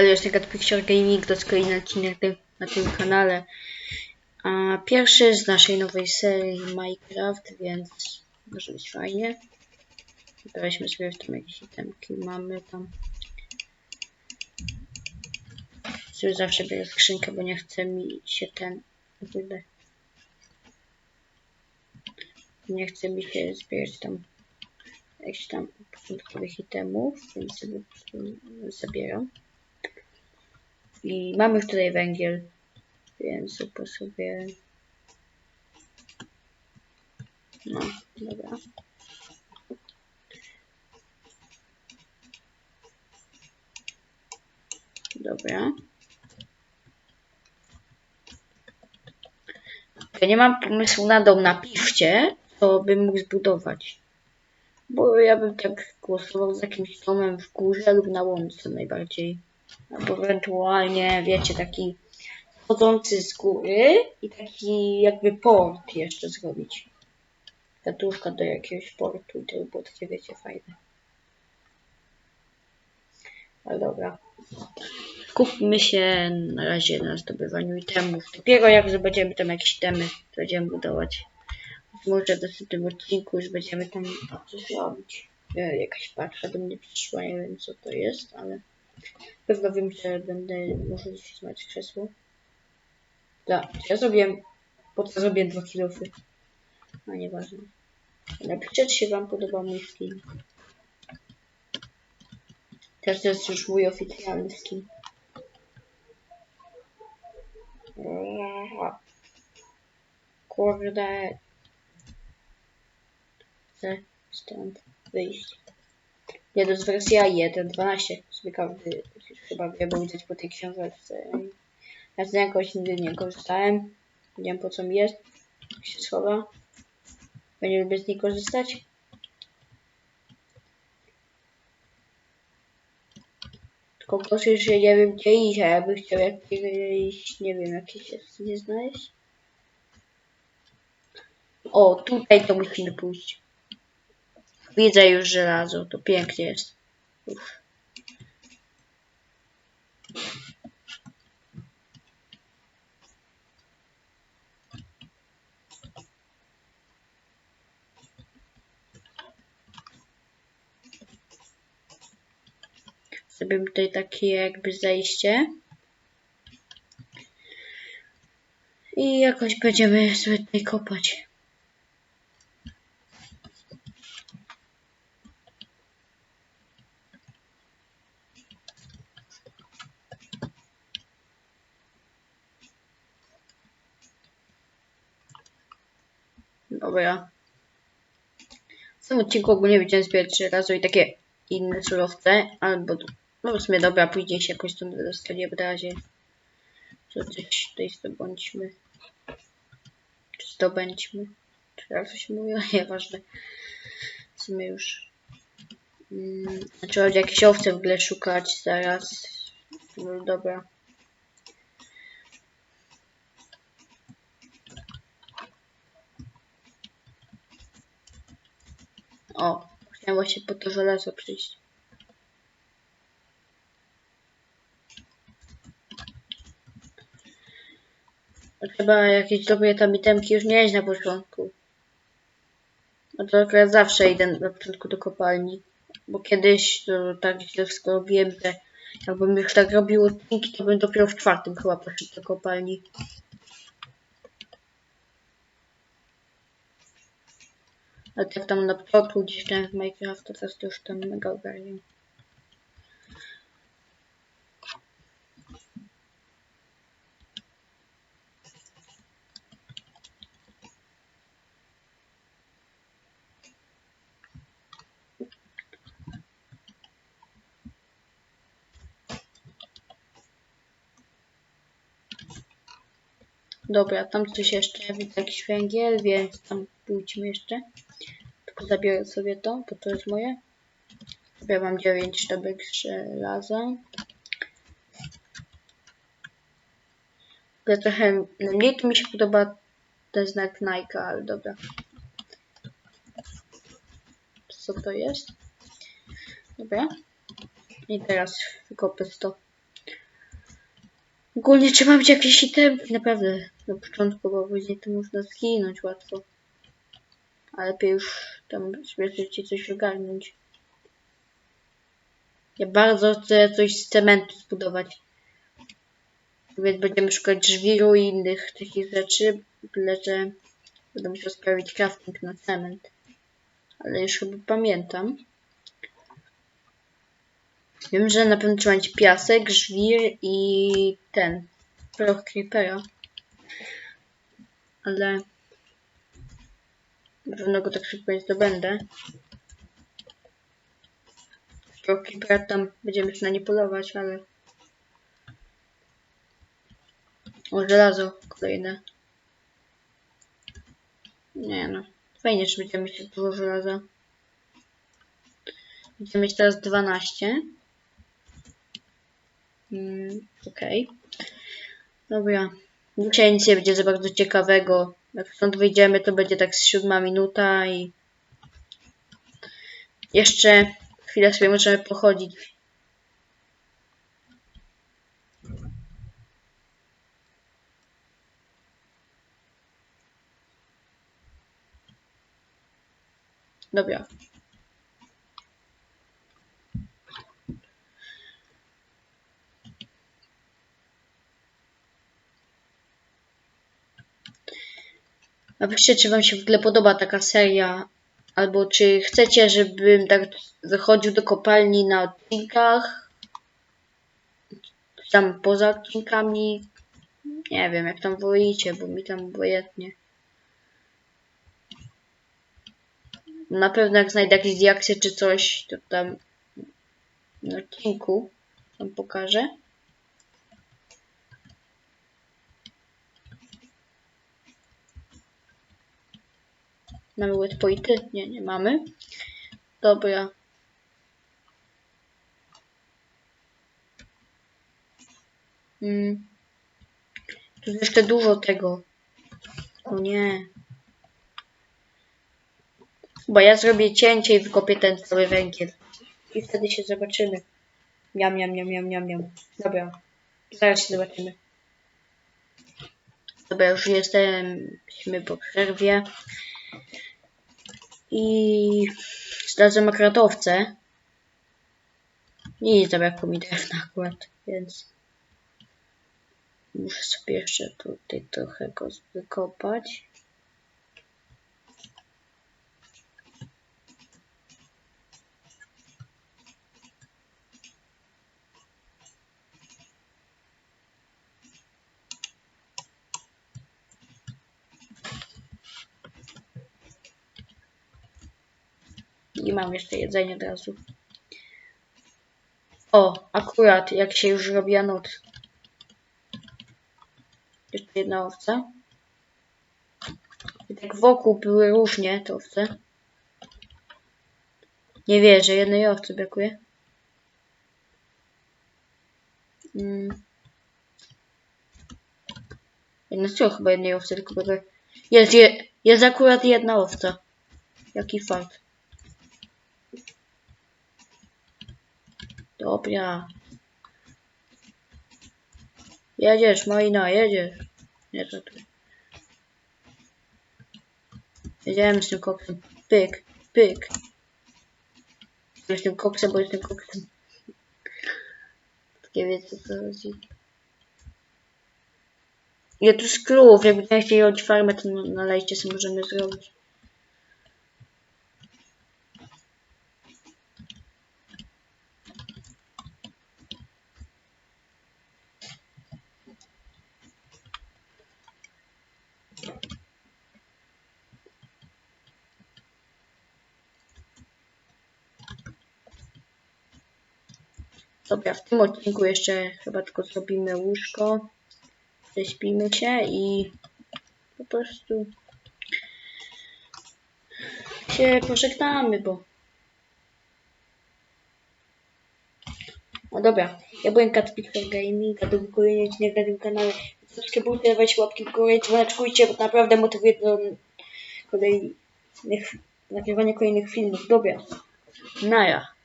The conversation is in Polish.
Elias Negat Picture Gaming, to jest kolejny odcinek na tym kanale. A pierwszy z naszej nowej serii Minecraft, więc może być fajnie. Weźmy sobie w tym jakieś itemki, mamy tam. Sobie zawsze biorę skrzynkę, bo nie chce mi się ten... Nie chce mi się zbierać tam jakichś tam początkowych itemów, więc sobie zabieram. I mamy już tutaj węgiel, więc po sobie. No, dobra. Dobra. Ja nie mam pomysłu na dom na piwcie, to bym mógł zbudować. Bo ja bym tak głosował z jakimś domem w górze lub na łące najbardziej. Albo ewentualnie, wiecie, taki schodzący z góry i taki jakby port jeszcze zrobić. Katuszka do jakiegoś portu i to by było takie, wiecie, fajne. Ale dobra. Skupmy się na razie na zdobywaniu itemów. Dopiero jak będziemy tam jakieś itemy, to będziemy budować. Może w następnym odcinku już będziemy tam coś robić. E, Jakaś paczka do mnie przyszła, nie wiem co to jest, ale pewno wiem, że będę dzisiaj znać krzesło. Da, ja zrobiłem, po co zrobiłem dwa kilofy. A nieważne. Napiszcie, czy się wam podobał mój skin. Teraz to jest już mój oficjalny skin. Kurde. Chcę stąd wyjść. Nie, to jest wersja 1.12. Sobie każdy chyba wie, bo widać po tej książeczce. Ja z jakoś nigdy nie korzystałem. Nie wiem po co mi jest. Jak się schowa. Bo nie lubię z niej korzystać. Tylko gorzej, że nie wiem gdzie iść, a ja bym chciał jakieś, nie wiem, jakieś nie znaleźć. O, tutaj to musimy pójść. Widzę już żelazo, to pięknie jest. Uff. Zrobimy tutaj takie jakby zejście. I jakoś będziemy sobie tutaj kopać. Dobra. W tym odcinku ogólnie będziemy zbierać trzy razy i takie inne surowce, albo no w sumie dobra, później się jakoś stąd wydostanie w razie. Co coś tutaj zdobądźmy. Czy zdobędźmy. Czy jak to się mówi? Nieważne. W sumie już. Mm, trzeba będzie jakieś owce w ogóle szukać zaraz. No dobra. O, chciałem właśnie po to żelazo przyjść. Trzeba jakieś dobre tam itemki już mieć na początku. No to akurat zawsze idę na początku do kopalni. Bo kiedyś to tak źle wszystko robiłem, że jakbym już tak robił odcinki, to bym dopiero w czwartym chyba poszedł do kopalni. Tak tam na początku gdzieś tam w Minecraft, to teraz to już tam mega ogarniam. Dobra, tam coś jeszcze, widzę jakiś węgiel, więc tam pójdźmy jeszcze. Zabiorę sobie to, bo to jest moje. Ja mam 9 sztabek żelaza. Ale trochę mniej to mi się podoba ten znak Nike, ale dobra. Co to jest? Dobra. I teraz wykopię to. Ogólnie trzeba mieć jakieś itemki, naprawdę. Na początku, bo później to można zginąć łatwo. A lepiej już tam spróbujcie coś ogarnąć. Ja bardzo chcę coś z cementu zbudować. Więc będziemy szukać żwiru i innych takich rzeczy, byle że będę musiał sprawić crafting na cement. Ale już chyba pamiętam. Wiem, że na pewno trzeba mieć piasek, żwir i ten proch creepera. Ale pewno go tak szybko nie zdobędę. Proch creepera tam będziemy się na nie polować, ale o żelazo kolejne. Nie no. Fajnie, że będziemy mieć dużo żelaza. Będziemy mieć teraz 12. Mm, Okej. Dobra. Dzisiaj nic nie będzie za bardzo ciekawego. Jak stąd wyjdziemy, to będzie tak z siódma minuta i jeszcze chwilę sobie możemy pochodzić. Dobra. Napiszcie, czy Wam się w ogóle podoba taka seria, albo czy chcecie, żebym tak wychodził do kopalni na odcinkach, tam poza odcinkami. Nie wiem, jak tam wolicie, bo mi tam obojętnie. Na pewno jak znajdę jakieś diaksy czy coś, to tam na odcinku wam pokażę. Mamy wetpointy? Nie, nie mamy. Dobra. Mm. Tu jest jeszcze dużo tego. O nie. Bo ja zrobię cięcie i wykopię ten cały węgiel. I wtedy się zobaczymy. Miam, miam, miam, miam, miam, miam. Dobra. Zaraz się zobaczymy. Dobra, już jesteśmy po przerwie. I znalazłem akratowce. I zabrakło mi drewna akurat, więc muszę sobie jeszcze tutaj trochę go wykopać. I mam jeszcze jedzenie od razu. O, akurat jak się już robiła noc. Jeszcze jedna owca. I tak wokół były różnie te owce. Nie wierzę, jednej owcy brakuje. Mm. Jedna co chyba jednej owcy, tylko brakuje. Jest, je, jest akurat jedna owca. Jaki fart. Dobra. Jedziesz, Marina, jedziesz. Nie, to tu. Jedziemy z tym koksem. Pyk, pyk. Tym koksem, bo jestem koksem. Takie wiecie co chodzi. Ja tu skrów, jak będziecie robić farmę, to nalejcie sobie możemy zrobić. Dobra, w tym odcinku jeszcze chyba tylko zrobimy łóżko. Ześpimy się i po prostu się pożegnamy, bo... No dobra, ja byłem Cat Pixel Gaming, a to był na tym kanale. Subskrybujcie, dawajcie łapki w górę, dzwoneczkujcie, bo naprawdę motywuje do kolejnych, nagrywania kolejnych filmów. Dobra, naja.